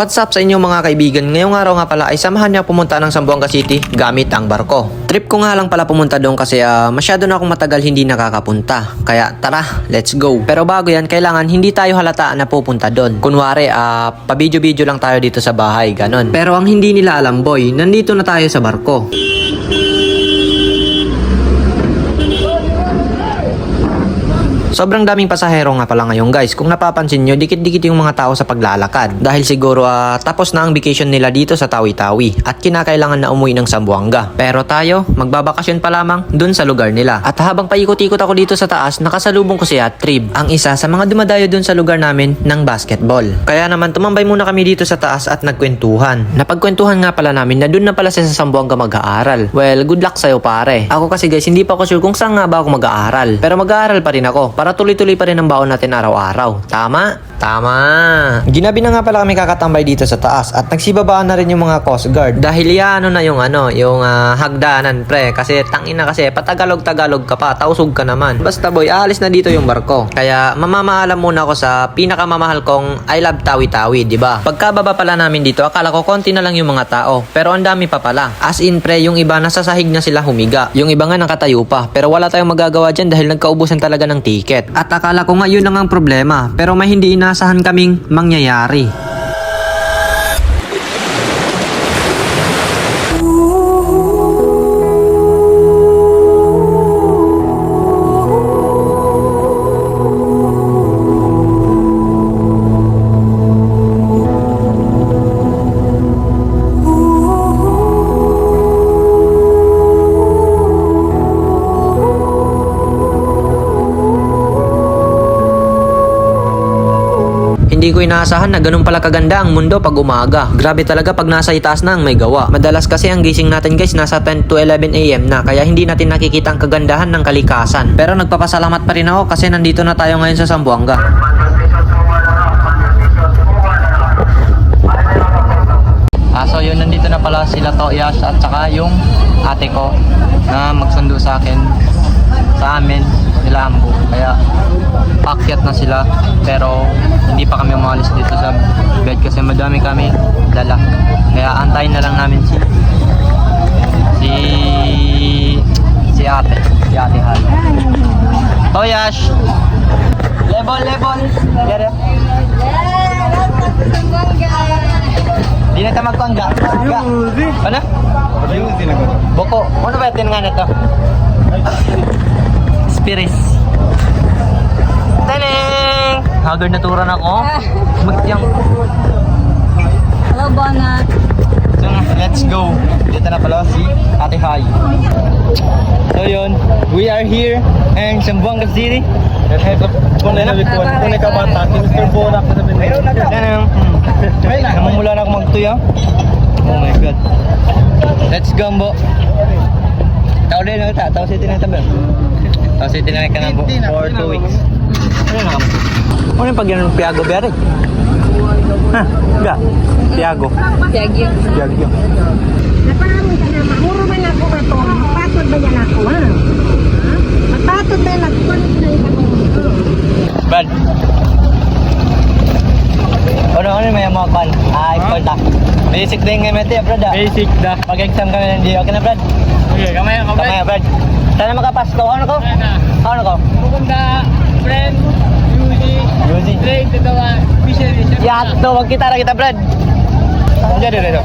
What's up sa inyo mga kaibigan? Ngayong araw nga pala ay samahan niya pumunta ng Zamboanga City gamit ang barko. Trip ko nga lang pala pumunta doon kasi ah, masyado na akong matagal hindi nakakapunta. Kaya tara, let's go. Pero bago yan, kailangan hindi tayo halataan na pupunta doon. Kunwari, ah, pa-video-video lang tayo dito sa bahay, ganon. Pero ang hindi nila alam boy, nandito na tayo sa barko. Sobrang daming pasahero nga pala ngayon guys. Kung napapansin nyo, dikit-dikit yung mga tao sa paglalakad. Dahil siguro ah, tapos na ang vacation nila dito sa Tawi-Tawi at kinakailangan na umuwi ng Zamboanga. Pero tayo, magbabakasyon pa lamang dun sa lugar nila. At habang paikot-ikot ako dito sa taas, nakasalubong ko si Atrib, ang isa sa mga dumadayo dun sa lugar namin ng basketball. Kaya naman tumambay muna kami dito sa taas at nagkwentuhan. Napagkwentuhan nga pala namin na dun na pala siya sa Zamboanga mag-aaral. Well, good luck sa'yo pare. Ako kasi guys, hindi pa ako sure kung saan nga ba ako mag-aaral. Pero mag-aaral pa rin ako para tuloy-tuloy pa rin ang baon natin araw-araw. Tama? Tama. Ginabi na nga pala kami kakatambay dito sa taas at nagsibabaan na rin yung mga Coast Guard. Dahil yan, ano na yung ano, yung ah, hagdanan pre. Kasi tangina kasi, patagalog-tagalog ka pa, tausog ka naman. Basta boy, aalis na dito yung barko. Kaya mamamaalam muna ako sa pinakamamahal kong I Love Tawi-Tawi, di ba? Pagkababa pala namin dito, akala ko konti na lang yung mga tao. Pero ang dami pa pala. As in pre, yung iba nasa sahig na sila humiga. Yung iba nga nakatayo pa. Pero wala tayong magagawa dyan dahil nagkaubusan talaga ng ticket. At akala ko nga yun lang ang problema. Pero may hindi inaasahan kaming mangyayari. Hindi ko inaasahan na ganun pala kaganda ang mundo pag umaga. Grabe talaga pag nasa itaas na ang may gawa. Madalas kasi ang gising natin guys nasa 10 to 11 a.m. na kaya hindi natin nakikita ang kagandahan ng kalikasan. Pero nagpapasalamat pa rin ako kasi nandito na tayo ngayon sa Zamboanga. Ah, so yun, nandito na pala sila Toyash at saka yung ate ko na magsundo sa akin sa amin nila Ambo. Kaya pakyat na sila pero hindi pa kami umalis dito sa bed kasi madami kami dala. Kaya antayin na lang namin si si si ate, si ate Hal. Toyash! Level, level! Get it? Di na ta magkongga. Ga. Ano? Boko. Ano ba ito nga nito? Spiris. Taneng! Haggard na turan ako. Magyang. Hello, Bona. So, let's go. Dito na pala si Ate Hai. So yun, we are here in Zamboanga City. Kung na bikuan, kung ka bata, si Mr. Bonak na sabi niya. Yan ang, namumula na ako magtuya. Oh my God. Let's go, Mbo. Tao din na ta, tao city na tabi. Tao city na ka na bo for two weeks. Ano na kamo? Ano yung pag yan Piago Berry? Ha? Ga? Piago. Piagyo. Piago. Napahamin ka na, mamuro man ako ba ito? Magpatod ba yan ako, ha? Nagkulit na yung ako. Brad. Ano ano may mga kan? Ah, contact. Basic din ngayon ito, Brad. Basic da. Pag-exam kami hindi okay na, Brad. Okay, kamay kamay. Kamaya, Brad. Sana makapasko. Ano ko? Ano ko? Pupunta, friend, Yuzi, Yuzi. Drake, tatawa, Michelle, Michelle. Yato, wag kita ra kita, Brad. Jadi dito.